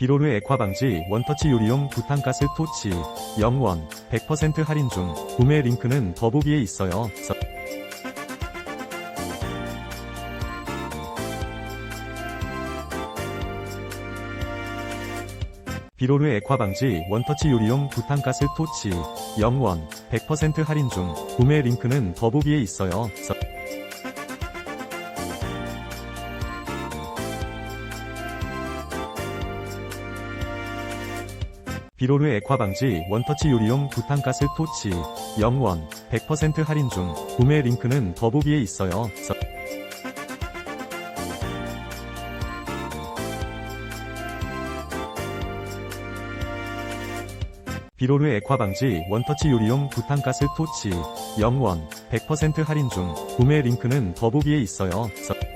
비로르 액화 방지 원터치 요리용 부탄가스 토치 0원 100% 할인 중 구매 링크는 더보기에 있어요. 서- 비로르 액화 방지 원터치 요리용 부탄가스 토치 0원 100% 할인 중 구매 링크는 더보기에 있어요. 비로르 액화 방지 원터치 요리용 부탄가스 토치 0원 100% 할인 중 구매 링크는 더보기에 있어요. 서- 비로르 액화 방지 원터치 요리용 부탄가스 토치 0원 100% 할인 중 구매 링크는 더보기에 있어요. 서-